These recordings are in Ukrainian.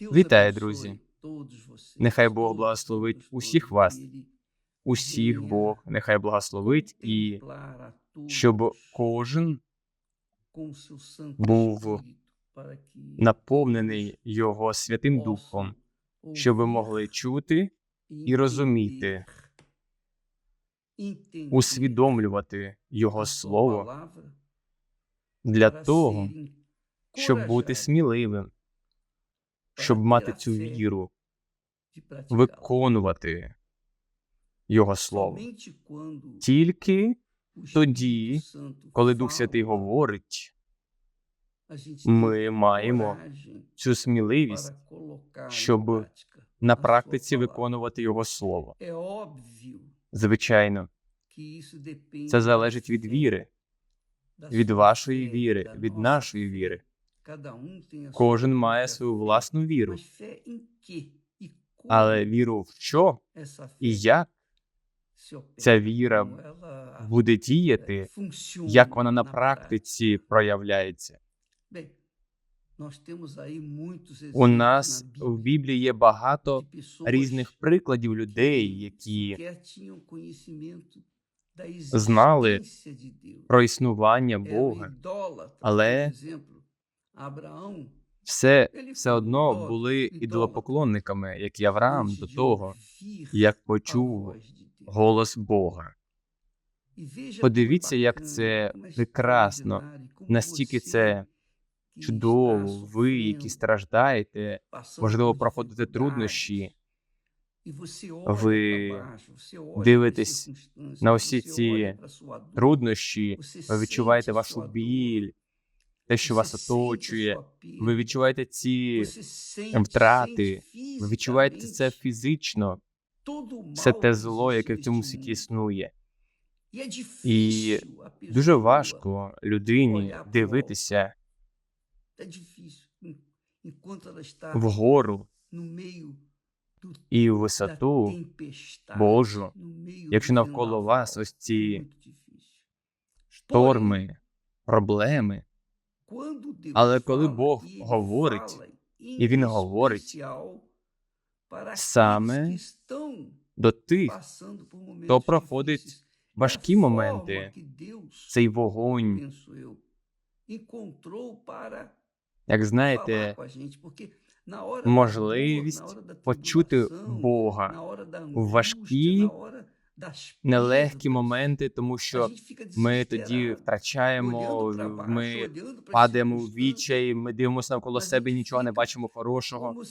Вітаю, друзі! Нехай Бог благословить усіх вас, усіх Бог, нехай благословить і щоб кожен був наповнений Його Святим Духом, щоб ви могли чути і розуміти, усвідомлювати Його Слово для того, щоб бути сміливим, щоб мати цю віру, виконувати Його Слово. Тільки тоді, коли Дух Святий говорить, ми маємо цю сміливість, щоб на практиці виконувати Його Слово. Звичайно, це залежить від віри, від вашої віри, від нашої віри. Кожен має свою власну віру, але віру в що? і як? ця віра буде діяти, як вона на практиці проявляється. У нас в Біблії є багато різних прикладів людей, які знали про існування Бога, але все, все одно були ідолопоклонниками, як і Авраам, до того, як почув голос Бога. Подивіться, як це прекрасно, настільки це чудово, ви, які страждаєте, можливо, проходите труднощі. Ви дивитесь на усі ці труднощі, ви відчуваєте вашу біль, те, що вас оточує, ви відчуваєте ці втрати, ви відчуваєте це фізично, все те зло, яке в цьому світі існує. І дуже важко людині дивитися вгору і в висоту Божу, якщо навколо вас ось ці шторми, проблеми. Але коли Бог говорить, і Він говорить саме до тих, хто проходить важкі моменти, цей вогонь, як знаєте, можливість почути Бога в важкі, нелегкі моменти, тому що ми тоді втрачаємо, ми падаємо в відчай, ми дивимося навколо себе, нічого не бачимо хорошого,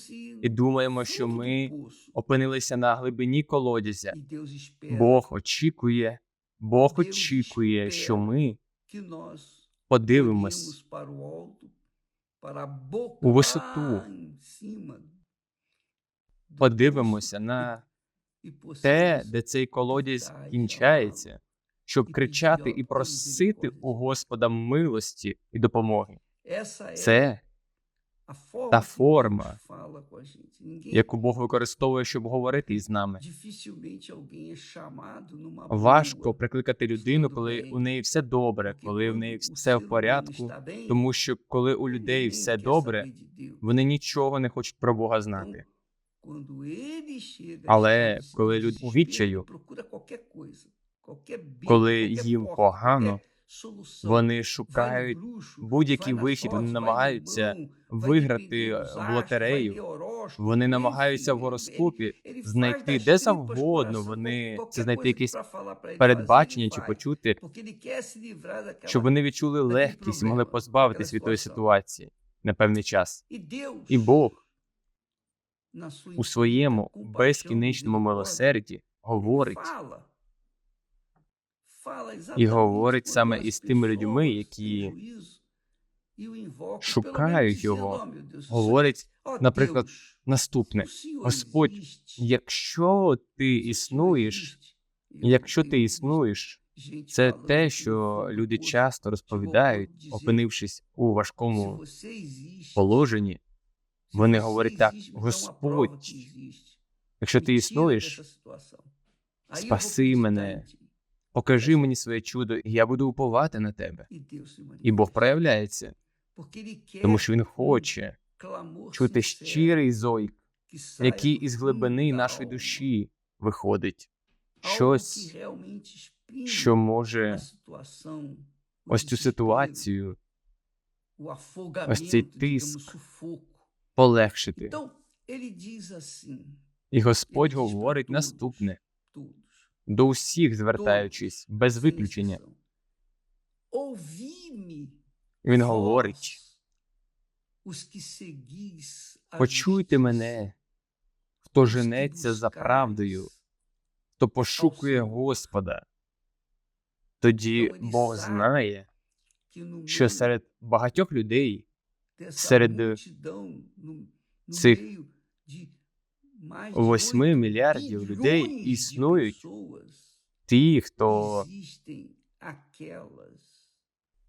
і думаємо, що ми опинилися на глибині колодязя. Бог очікує, Бог очікує, що ми подивимось у висоту, подивимося на те, де цей колодязь кінчається, щоб кричати і просити у Господа милості і допомоги. Це та форма, яку Бог використовує, щоб говорити із нами. Важко прикликати людину, коли у неї все добре, коли в неї все в порядку, тому що коли у людей все добре, вони нічого не хочуть про Бога знати. Але коли люди у відчаю, коли їм погано, вони шукають будь-який вихід, вони намагаються виграти в лотерею. Вони намагаються в гороскопі знайти де завгодно. Вони це знайти якесь передбачення чи почути, щоб вони відчули легкість і могли позбавитись від тої ситуації на певний час. І Бог у своєму безкінечному милосерді говорить. І говорить саме із тими людьми, які шукають його. Говорить, наприклад, наступне: Господь, якщо ти існуєш, якщо ти існуєш, це те, що люди часто розповідають, опинившись у важкому положенні. Вони говорять так: Господь, якщо ти існуєш, спаси мене, покажи мені своє чудо, і я буду уповати на тебе. І Бог проявляється, тому що він хоче чути щирий зойк, який із глибини нашої душі виходить. Щось, що може ось цю ситуацію, ось цей тиск полегшити. І Господь говорить наступне до усіх звертаючись, без виключення. Він говорить: почуйте мене, хто женеться за правдою, хто пошукує Господа. Тоді Бог знає, що серед багатьох людей, серед цих восьми мільярдів людей існують. ті, хто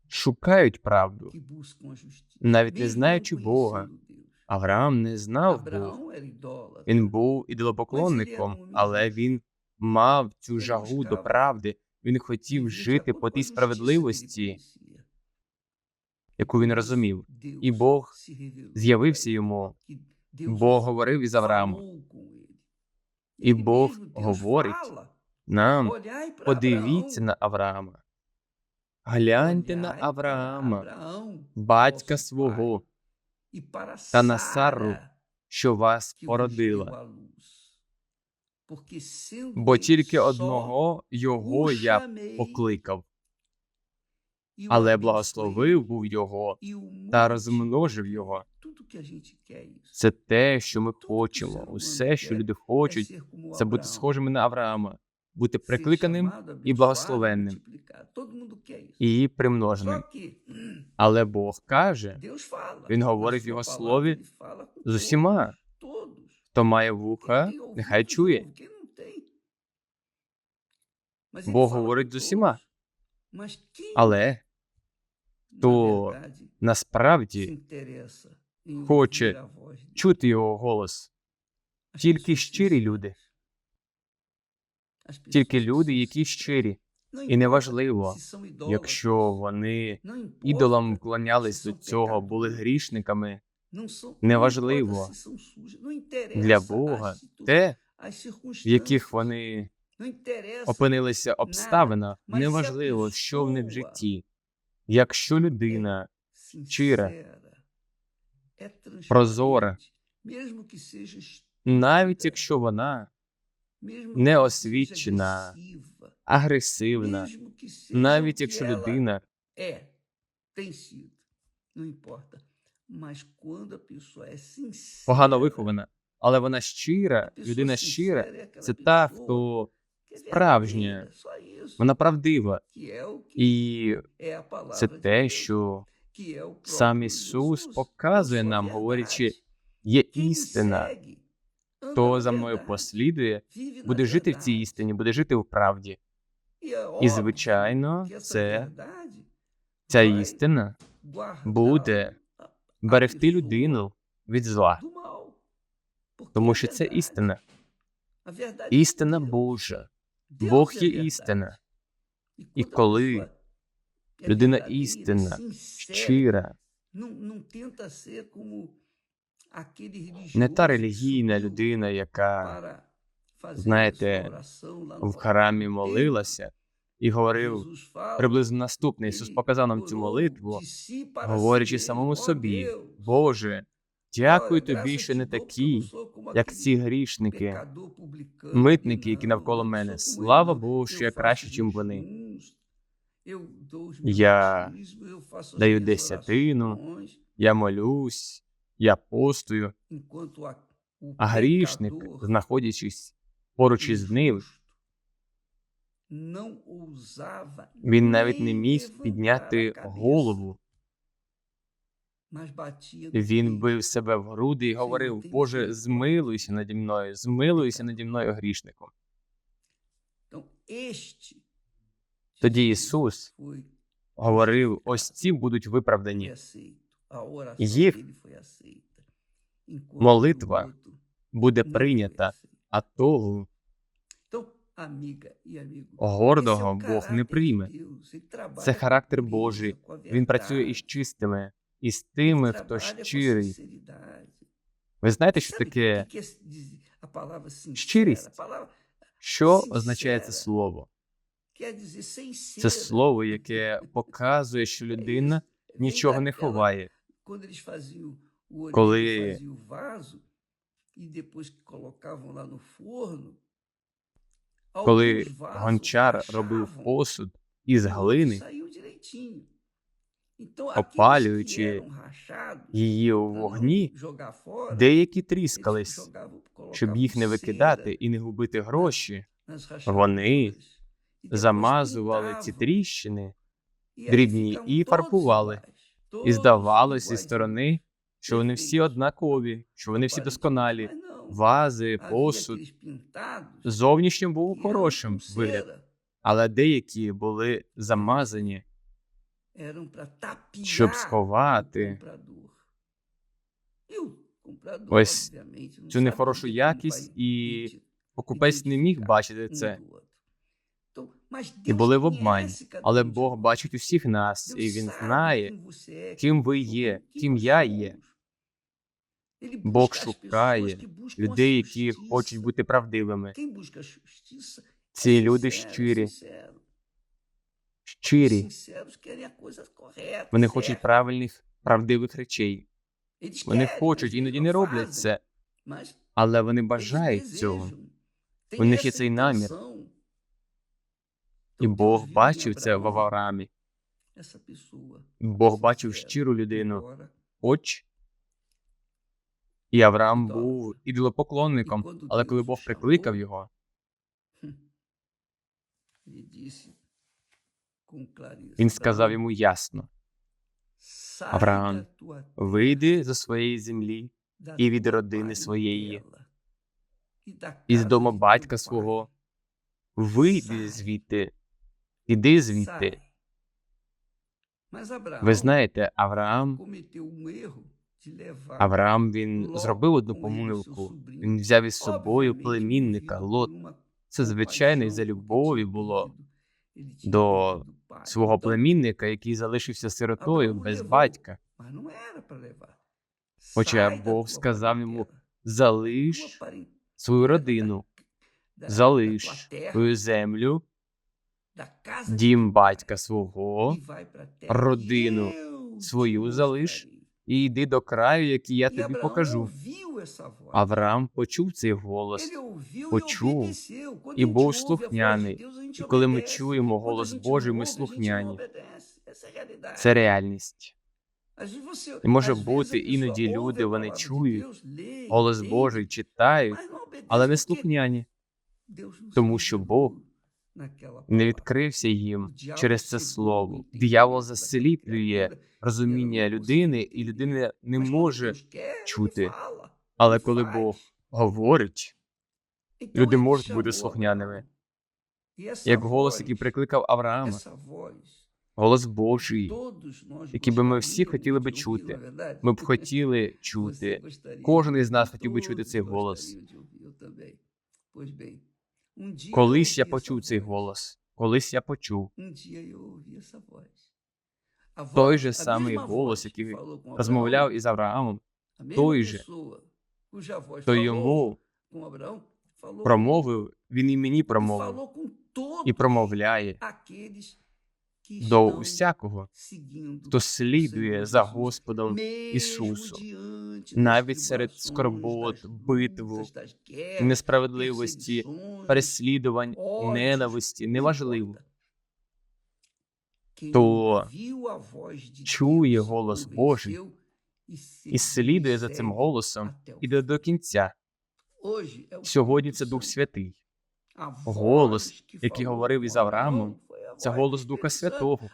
шукають правду, навіть не знаючи Бога. Авраам не знав Бога. Він був ідолопоклонником, але він мав цю жагу до правди. Він хотів жити по тій справедливості, яку він розумів. І Бог з'явився йому. Бог говорив із Авраамом. І Бог говорить нам: подивіться на Авраама. Гляньте на Авраама, батька свого, та на Сару, що вас породила. Бо тільки одного його я покликав, але благословив був його та розмножив його. Це те, що ми хочемо. Усе, що люди хочуть, це бути схожими на Авраама, бути прикликаним і благословенним, і примноженим. Але Бог каже, Він говорить в його слові з усіма, хто має вуха, нехай чує. Бог говорить з усіма, але хто насправді хоче чути його голос, тільки щирі люди, тільки люди, які щирі, і неважливо, якщо вони ідолам вклонялись до цього, були грішниками. Неважливо. для Бога те, в яких вони опинилися обставина, неважливо, що в них в житті. Якщо людина щира, прозора, навіть якщо вона неосвічена, агресивна, навіть якщо людина погано вихована, але вона щира, людина щира, це та, хто справжня, вона правдива. І це те, що сам Ісус показує нам, говорячи, є істина. Хто за мною послідує, буде жити в цій істині, буде жити в правді. І, звичайно, це ця істина буде берегти людину від зла, тому що це істина. Істина Божа. Бог є істина. І коли людина істинна, щира, не та релігійна людина, яка, знаєте, в храмі молилася і говорив приблизно наступне. Ісус показав нам цю молитву, говорячи самому собі, Боже, дякую тобі, що не такі, як ці грішники, митники, які навколо мене. Слава Богу, що я краще, ніж вони. Я даю десятину, я молюсь, я постую, а грішник, знаходячись поруч із ним, він навіть не міг підняти голову. Він бив себе в груди і говорив: Боже, змилуйся наді мною, змилуйся наді мною грішником. Тоді Ісус говорив: ось ці будуть виправдані. Їх молитва буде прийнята, а того гордого Бог не прийме. Це характер Божий. Він працює із чистими, із тими, хто щирий, Ви знаєте, що таке щирість? Що означає це слово? Це слово, яке показує, що людина нічого не ховає. Коли Коли гончар робив посуд із глини, опалюючи її у вогні, деякі тріскались, щоб їх не викидати і не губити гроші. Вони замазували ці тріщини дрібні і фарбували. І здавалось зі сторони, що вони всі однакові, що вони всі досконалі. Вази, посуд. Зовнішньо був хорошим вигляд, але деякі були замазані, щоб сховати Ось цю нехорошу якість, і покупець не міг бачити це. І були в обмані. Але Бог бачить усіх нас, і Він знає, ким ви є, ким я є. Бог шукає людей, які хочуть бути правдивими. Ці люди щирі, Щирі, вони хочуть правильних, правдивих речей. Вони хочуть, іноді не роблять це, але вони бажають цього. У них є цей намір. І Бог бачив це в Авраамі. Бог бачив щиру людину, хоч і Авраам був ідолопоклонником, але коли Бог прикликав його, він сказав йому ясно: Авраам, вийди зі своєї землі і від родини своєї, із дому батька свого, вийди звідти, іди звідти. Ви знаєте, Авраам, Авраам він зробив одну помилку. Він взяв із собою племінника Лот. Це звичайно за любові було до свого племінника, який залишився сиротою без батька. Хоча Бог сказав йому, Залиш свою родину, залиш свою землю, дім батька свого, родину свою залиш і йди до краю, який я тобі покажу. Авраам почув цей голос почув і був слухняний. І коли ми чуємо голос Божий, ми слухняні. Це реальність. І може бути, іноді люди вони чують голос Божий, читають, але не слухняні, тому що Бог не відкрився їм через це слово. Диявол засліплює розуміння людини, і людина не може чути. Але коли Бог говорить, люди можуть бути слухняними. як голос, який прикликав Авраама, голос Божий, який би ми всі хотіли би чути. ми б хотіли чути. Кожен із нас хотів би чути цей голос. Колись я почув цей голос. Колись я почув. Той же самий голос, який розмовляв із Авраамом, той же, то йому промовив, він і мені промовив. і промовляє до усякого, хто слідує за Господом Ісусом, навіть серед скорбот, битву, несправедливості, переслідувань, ненависті, неважливо, то чує голос Божий і слідує за цим голосом, іде до кінця. Сьогодні це Дух Святий. голос, який говорив із Авраамом, Це голос Духа Святого.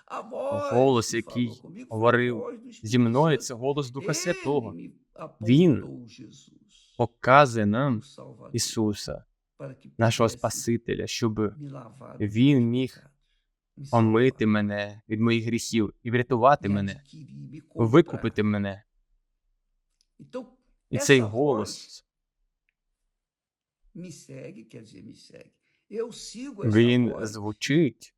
голос, який говорив Зі мною це голос Духа Святого. Він показує нам Ісуса, нашого Спасителя, щоб Він міг омити мене від моїх гріхів і врятувати мене, викупити мене. І цей голос він звучить,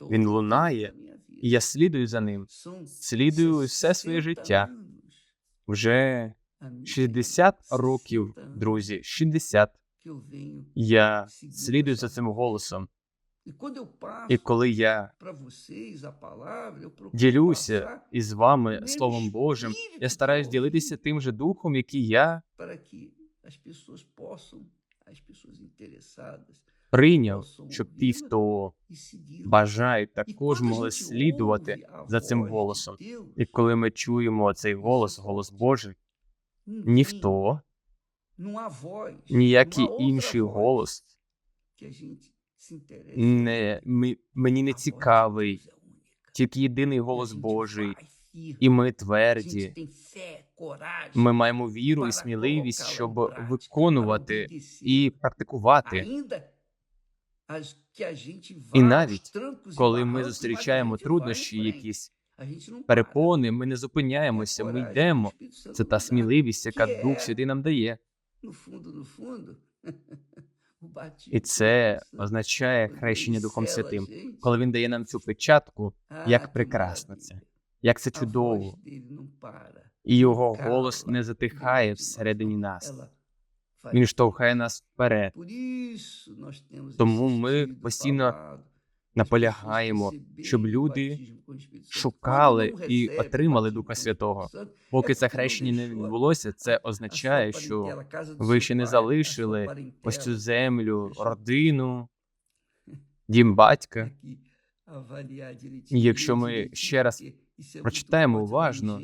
він лунає, і я слідую за ним. Слідую все своє життя. Вже 60 років, друзі, 60. Я слідую за цим голосом. І коли я ділюся із вами Словом Божим, я стараюсь ділитися тим же духом, який я прийняв, щоб ті, хто бажають, також могли слідувати за цим голосом. І коли ми чуємо цей голос, голос Божий, ніхто, ніякий інший голос не мені не цікавий, тільки єдиний голос Божий, і ми тверді. Ми маємо віру і сміливість, щоб виконувати і практикувати. І навіть Коли ми зустрічаємо труднощі, якісь перепони, ми не зупиняємося, ми йдемо. Це та сміливість, яка Дух Святий нам дає. І це означає хрещення Духом Святим. Коли він дає нам цю печатку, як прекрасно це, як це чудово, і його голос не затихає всередині нас. Він штовхає нас вперед. Тому ми постійно Наполягаємо, щоб люди шукали і отримали Духа Святого. Поки це хрещення не відбулося, це означає, що ви ще не залишили ось цю землю, родину, дім батька. Якщо ми ще раз прочитаємо уважно,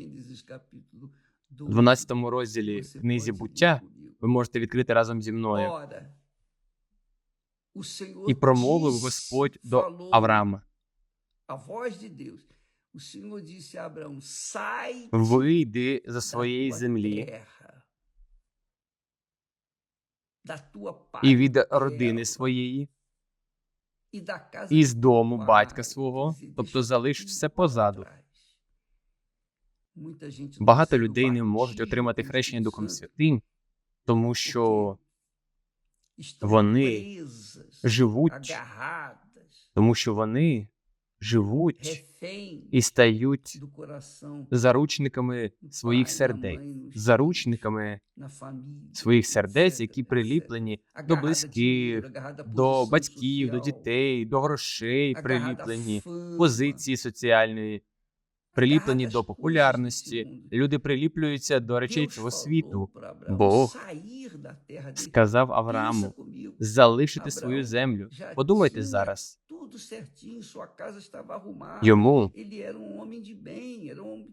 В 12 розділі книзі буття ви можете відкрити разом зі мною. І промовив Господь до Авраама: Вийди за своєї землі і від родини своєї, і з дому батька свого, тобто залиш все позаду. Багато людей не можуть отримати хрещення Духом Святим, тому що вони живуть, тому що вони живуть і стають заручниками своїх сердець, заручниками своїх сердець, які приліплені до близьких, до батьків, до дітей, до грошей, приліплені позиції соціальної, приліплені до популярності. Люди приліплюються до речей цього світу. Бог сказав Аврааму залишити свою землю. Подумайте зараз. Йому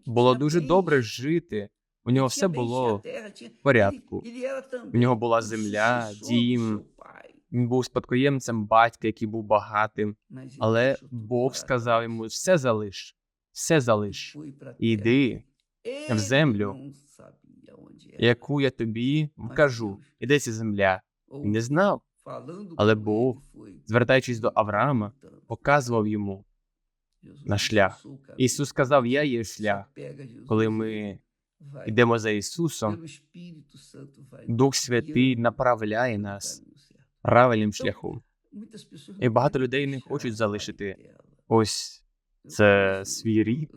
було дуже добре жити. У нього все було в порядку. В нього була земля, дім. Він був спадкоємцем батька, який був багатим. Але Бог сказав йому: все залиш, все залиш, іди в землю, яку я тобі вкажу. І ця земля? Він не знав, але Бог, звертаючись до Авраама, показував йому на шлях. Ісус сказав: Я є шлях. Коли ми йдемо за Ісусом, Дух Святий направляє нас правильним шляхом. І багато людей не хочуть залишити ось це свій рід.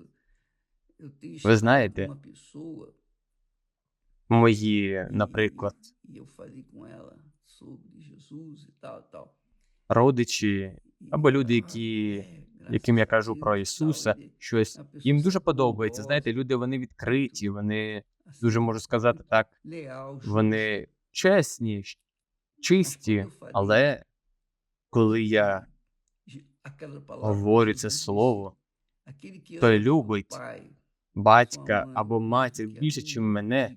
Ви знаєте, мої, наприклад, родичі або люди, які, яким я кажу про Ісуса, щось їм дуже подобається. Знаєте, люди вони відкриті, вони дуже можу сказати так, вони чесні, чисті, але коли я говорю це слово, той любить батька або матір більше, ніж мене.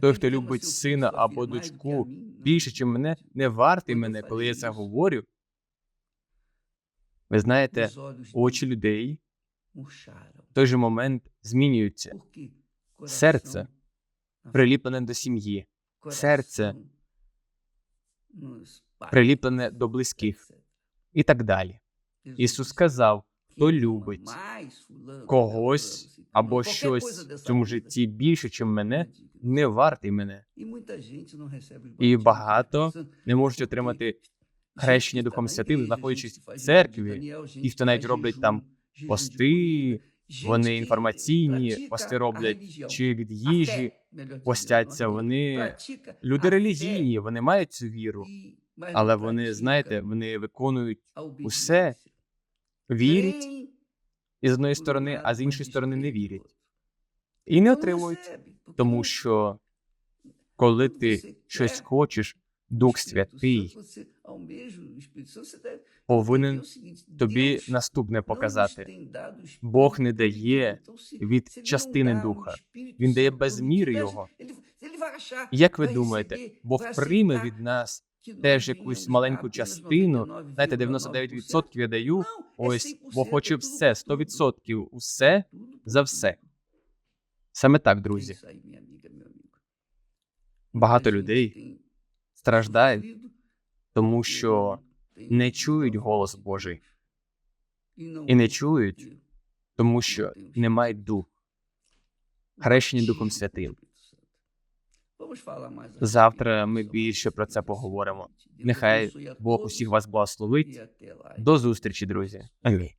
Той, хто любить сина або дочку більше, ніж мене, не вартий мене, коли я це говорю. Ви знаєте, очі людей в той же момент змінюються. серце Приліплене до сім'ї, серце приліплене до близьких і так далі. Ісус сказав, хто любить когось або щось в цьому житті більше, ніж мене, не вартий мене. І багато Не можуть отримати хрещення Духом Святим, знаходячись в церкві, ті, хто навіть роблять там пости, Вони інформаційні, пости роблять чи від їжі, постяться. Вони люди релігійні, вони мають цю віру, але вони, знаєте, вони виконують усе, вірять і з одної сторони, а з іншої сторони не вірять. І не отримують, тому що коли ти щось хочеш, Дух Святий повинен тобі наступне показати. Бог не дає від частини духа, він дає без міри його. Як ви думаєте, Бог прийме від нас теж якусь маленьку частину? Знаєте, 99% я даю. Ось Бог хоче все, 100%, усе за все. Саме так, друзі. Багато людей страждають, тому що не чують голос Божий, і не чують, тому що не мають дух, хрещені Духом Святим. Завтра ми більше про це поговоримо. Нехай Бог усіх вас благословить. До зустрічі, друзі. Амінь.